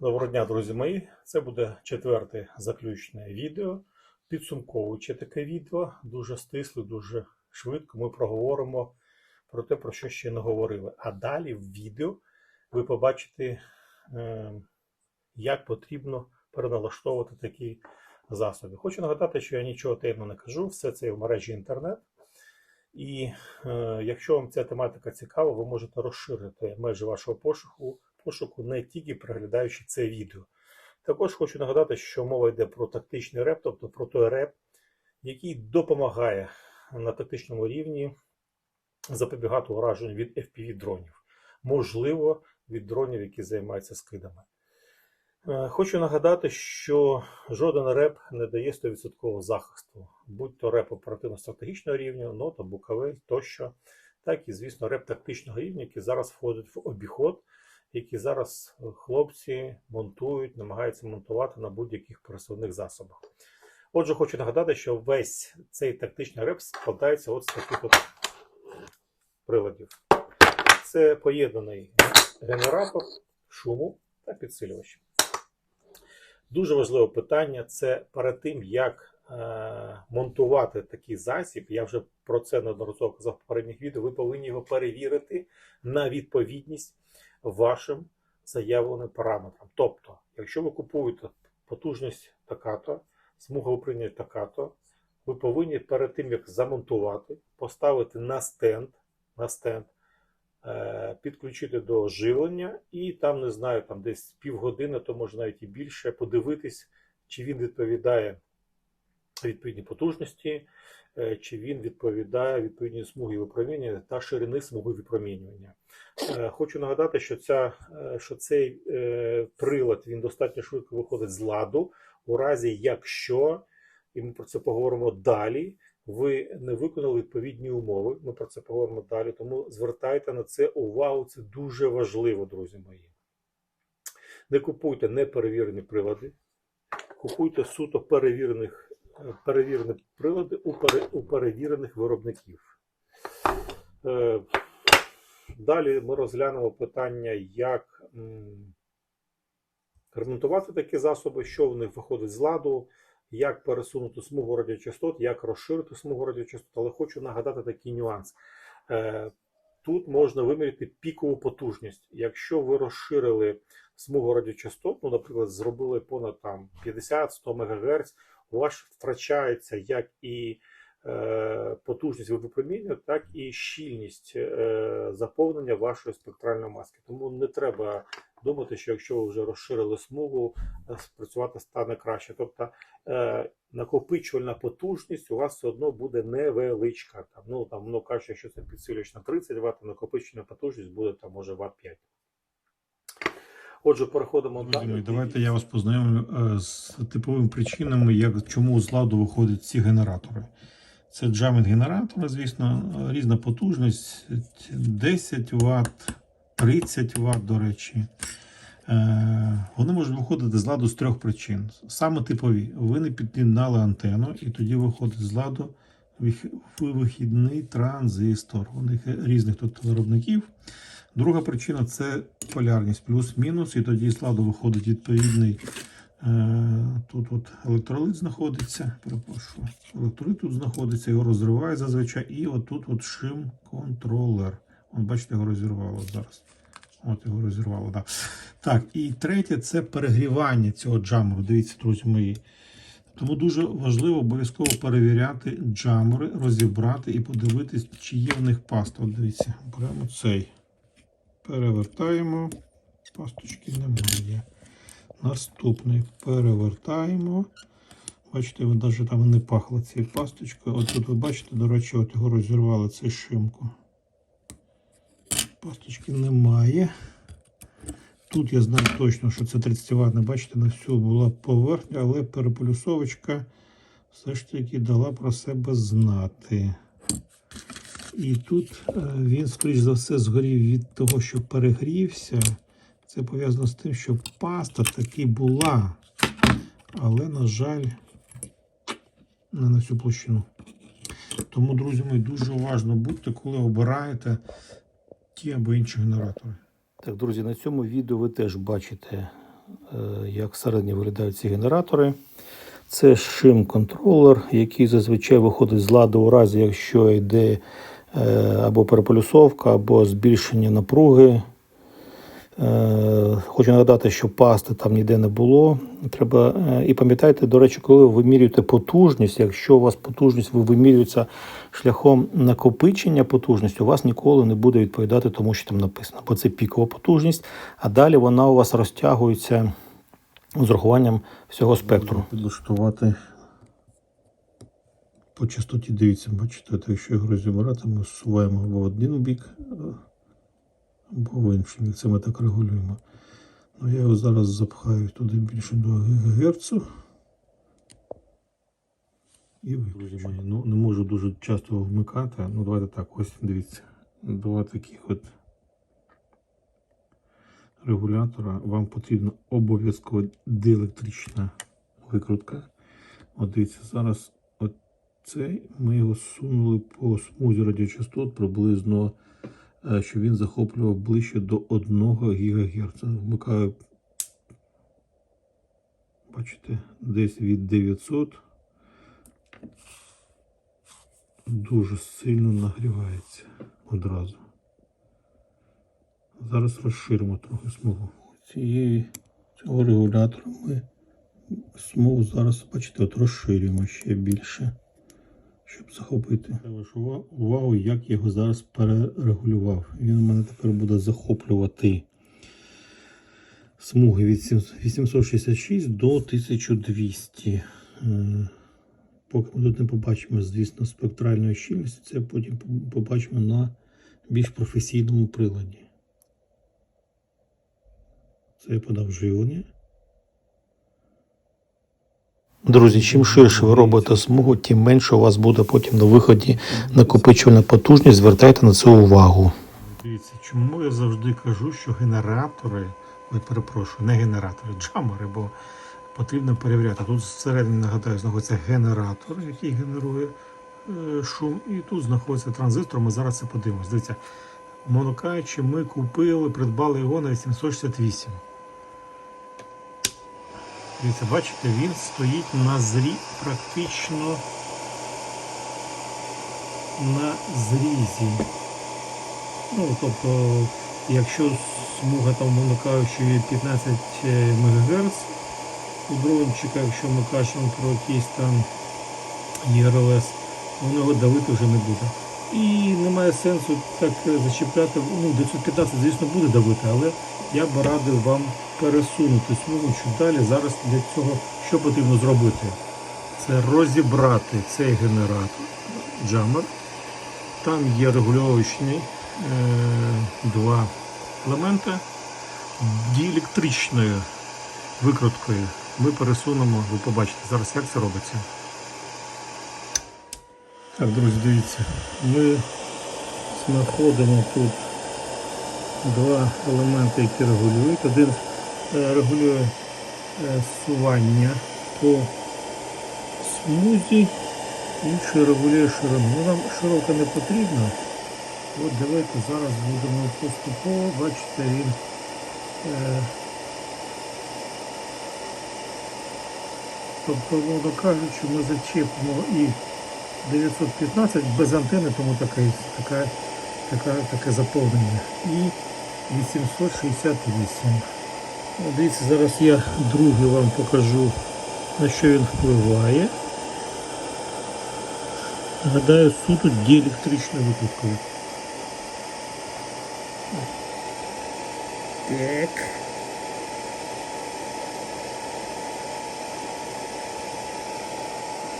Доброго дня, друзі мої. Це буде четверте заключне відео. Підсумковуючи таке відео, дуже стисло, дуже швидко ми проговоримо про те, про що ще не говорили. А далі в відео ви побачите, е, як потрібно переналаштовувати такі засоби. Хочу нагадати, що я нічого таємно не кажу, все це є в мережі інтернет. І е, якщо вам ця тематика цікава, ви можете розширити межі вашого пошуку, пошуку не тільки переглядаючи це відео. Також хочу нагадати, що мова йде про тактичний реп, тобто про той реп, який допомагає на тактичному рівні запобігати ураженню від FPV дронів, можливо, від дронів, які займаються скидами. Е, Хочу нагадати, що жоден реп не дає 100% захисту, будь то реп оперативно-стратегічного рівня, нота, буковель тощо, так і, звісно, реп тактичного рівня, який зараз входить в обіход, які зараз хлопці монтують, намагаються монтувати на будь-яких пересувних засобах. Отже, хочу нагадати, що весь цей тактичний реп складається от з таких от приладів. Це поєднаний генератор шуму та підсилювач. Дуже важливе питання це перед тим, як е, монтувати такий засіб. Я вже про це неодноразово казав в попередніх відео. Ви повинні його перевірити на відповідність вашим заявленим параметрам. Тобто, якщо ви купуєте потужність така-то, смуга управління така-то, ви повинні перед тим, як замонтувати, поставити на стенд, на стенд е, підключити до живлення і там, не знаю, там десь півгодини, то може навіть і більше, подивитись, чи він відповідає відповідній потужності, е, чи він відповідає відповідній смуги випромінювання та ширини смуги випромінювання. Е, Хочу нагадати, що, ця, е, що цей прилад він достатньо швидко виходить з ладу, у разі якщо, і ми про це поговоримо далі, ви не виконали відповідні умови. Ми про це поговоримо далі. Тому звертайте на це увагу. Це дуже важливо, друзі мої. Не купуйте неперевірені прилади, купуйте суто перевірених, перевірені прилади у, пере, у перевірених виробників. Е, Далі ми розглянемо питання, як ремонтувати такі засоби, що в них виходить з ладу, як пересунути смугу радіочастот, як розширити смугу радіочастот. Але хочу нагадати такий нюанс. Е, Тут можна виміряти пікову потужність. Якщо ви розширили смугу радіочастот, ну, наприклад, зробили понад там 50-100 МГц, у вас втрачається як і е, потужність випромінювання, так і щільність е, заповнення вашої спектральної маски. Тому не треба думати, що якщо ви вже розширили смугу, е, спрацювати стане краще. Тобто е, накопичувальна потужність у вас все одно буде невеличка. Там, ну, там, воно каже, що це підсилювач на 30 Вт, накопичувальна потужність буде там, може Вт 5. Отже, переходимо Друзі далі. давайте я вас познайомлю е, з типовими причинами, як, чому з ладу виходять ці генератори. Це джамінг генератори, звісно, різна потужність 10 Вт, 30 Вт, до речі. Е, Вони можуть виходити з ладу з трьох причин. Саме типові. Ви не під'єднали антенну, і тоді виходить з ладу вихідний транзистор. У них різних тут виробників. Друга причина це полярність плюс-мінус, і тоді з ладу виходить відповідний. Е, тут от електролит знаходиться. Перепрошую. Електролит тут знаходиться, його розриває зазвичай. І отут от шим контролер. От бачите, його розірвало зараз. От його розірвало, так. Так, і третє це перегрівання цього джамеру. Дивіться, друзі мої. Тому дуже важливо обов'язково перевіряти джамери, розібрати і подивитись, чи є в них паста. От дивіться, беремо цей. Перевертаємо. Пасточки немає. Наступний перевертаємо. Бачите, ви навіть там не пахло цією пасточкою. От тут ви бачите, до речі, от його розірвали цей шимку. Пасточки немає. Тут я знаю точно, що це 30 ватна, бачите, на всю була поверхня, але переполюсовочка все ж таки дала про себе знати. І тут е, він, скоріш за все, згорів від того, що перегрівся. Це пов'язано з тим, що паста таки була, але, на жаль, не на всю площину. Тому, друзі мої, дуже уважно будьте, коли обираєте ті або інші генератори. Так, друзі, на цьому відео ви теж бачите е, як всередині виглядають ці генератори. Це шим-контролер, який зазвичай виходить з ладу у разі, якщо йде або переполюсовка, або збільшення напруги. Е, Хочу нагадати, що пасти там ніде не було. Треба е, і пам'ятайте, до речі, коли ви вимірюєте потужність, якщо у вас потужність ви вимірюється шляхом накопичення потужності, у вас ніколи не буде відповідати тому, що там написано, бо це пікова потужність, а далі вона у вас розтягується з урахуванням всього спектру. Підлаштувати по частоті, дивіться, бачите, якщо його розібрати, ми зсуваємо або в один бік, або в інший бік. Це ми так регулюємо. Ну, я його зараз запхаю туди більше до ГГц. І виключу. Ну, не можу дуже часто вмикати. Ну, давайте так, ось дивіться. Два таких от регулятора. Вам потрібна обов'язково диелектрична викрутка. От дивіться, зараз цей ми його сунули по смузі радіочастот приблизно, е, щоб він захоплював ближче до 1 ГГц. Вмикаю, бачите, десь від 900. Дуже сильно нагрівається одразу. Зараз розширимо трохи смугу. Цієї цього регулятора ми смугу зараз, бачите, от розширюємо ще більше, щоб захопити. Вашу увагу, як його зараз перерегулював. Він у мене тепер буде захоплювати смуги від 866 до 1200. Е, Поки ми тут не побачимо, звісно, спектральної щільності, це потім побачимо на більш професійному приладі. Це я подав живлення. Друзі, чим ширше ви робите смугу, тим менше у вас буде потім на виході накопичувальна потужність. Звертайте на це увагу. Дивіться, чому я завжди кажу, що генератори, ой, перепрошую, не генератори, джамери, бо потрібно перевіряти. Тут всередині, нагадаю, знаходиться генератор, який генерує е, шум, і тут знаходиться транзистор. Ми зараз це подивимось. Дивіться, умовно ми купили, придбали його на 868. Дивіться, бачите, він стоїть на зрі практично на зрізі. Ну, тобто, якщо смуга там, є 15 МГц у дрончика, якщо ми кажемо про якийсь там ЄРЛС, воно його давити вже не буде. І немає сенсу так зачіпляти. Ну, 915, звісно, буде давити, але я б радив вам пересунути смугу чуть далі. Зараз для цього що потрібно зробити? Це розібрати цей генератор, джамер. Там є регульовочні е, два елементи. Діелектричною викруткою ми пересунемо, ви побачите зараз, як це робиться. Так, друзі, дивіться, ми знаходимо тут два елементи, які регулюють. Один е, регулює е, сування по смузі, інший регулює ширину. Ну, нам широко не потрібно. От давайте зараз будемо поступово, бачите, він е, тобто, кажучи, ми зачепимо і 915 без антени, тому таке, така, така, таке заповнення. І 868. Дивіться, зараз я другий вам покажу, на що він впливає. Нагадаю, суто діелектричною викруткою. Так.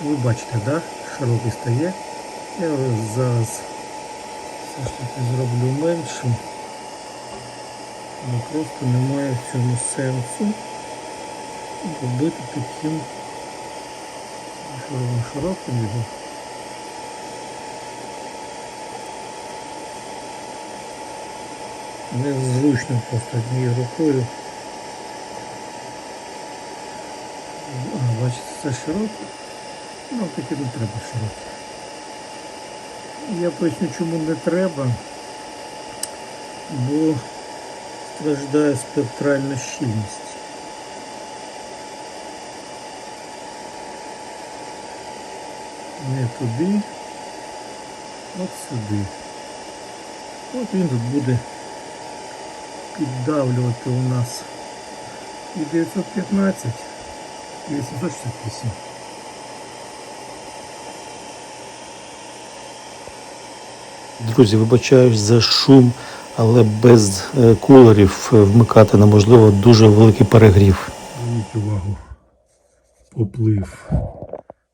Ви бачите, да? Широкий стає. Я зараз все ж таки зроблю меншим. Ну, просто немає в цьому сенсу робити таким широким його. Незручно просто однією рукою. А, бачите, це широко. Ну, таке не треба ширити. Я поясню, чому не треба, бо страждає спектральна щільність. Не туди, от сюди. От він тут буде піддавлювати у нас і 915, і 868. Друзі, вибачаюсь за шум, але без е, кулерів е, вмикати неможливо дуже великий перегрів. Зверніть увагу, поплив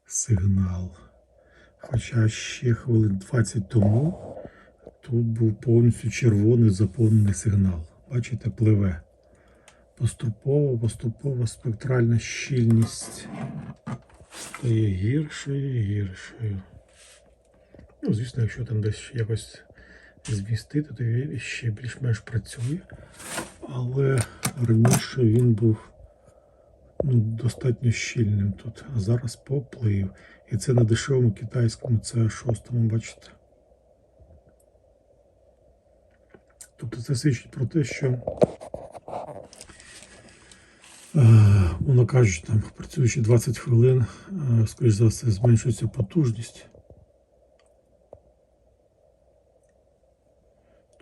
сигнал. Хоча ще хвилин 20 тому тут був повністю червоний заповнений сигнал. Бачите, пливе. Поступово, поступово спектральна щільність стає гіршою і гіршою. Ну, звісно, якщо там десь якось змістити, то він ще більш-менш працює. Але раніше він був ну, достатньо щільним тут, а зараз поплив. І це на дешевому китайському C6, бачите. Тобто це свідчить про те, що, е, воно кажуть, там, працюючи 20 хвилин, е, скоріш за все, зменшується потужність.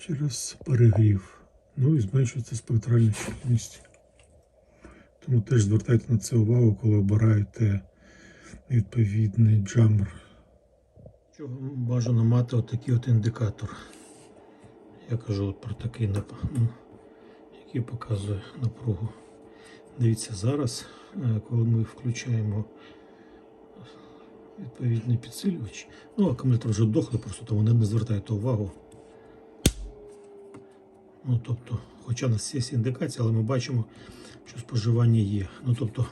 Через перегрів. Ну і зменшується спектральна щільність. Тому теж звертайте на це увагу, коли обираєте відповідний джамер. Чого бажано мати отакий от індикатор. Я кажу от про такий, ну, який показує напругу. Дивіться, зараз, е, коли ми включаємо відповідний підсилювач, ну акумулятор вже дохлий, просто тому не, не звертайте увагу. Ну, тобто, хоча у нас є індикація, але ми бачимо, що споживання є. Ну, тобто,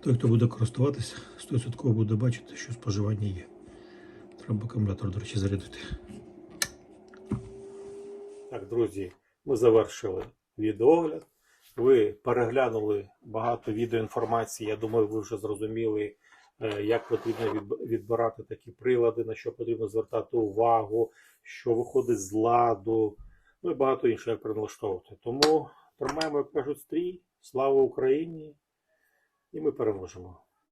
той, хто буде користуватися, 100% буде бачити, що споживання є. Треба акумулятор, до речі, зарядити. Так, друзі, ми завершили відеогляд. Ви переглянули багато відеоінформації. Я думаю, ви вже зрозуміли, е, як потрібно відбирати такі прилади, на що потрібно звертати увагу, що виходить з ладу, ну і багато іншого, як переналаштовувати. Тому тримаємо, як кажуть, стрій. Слава Україні! І ми переможемо.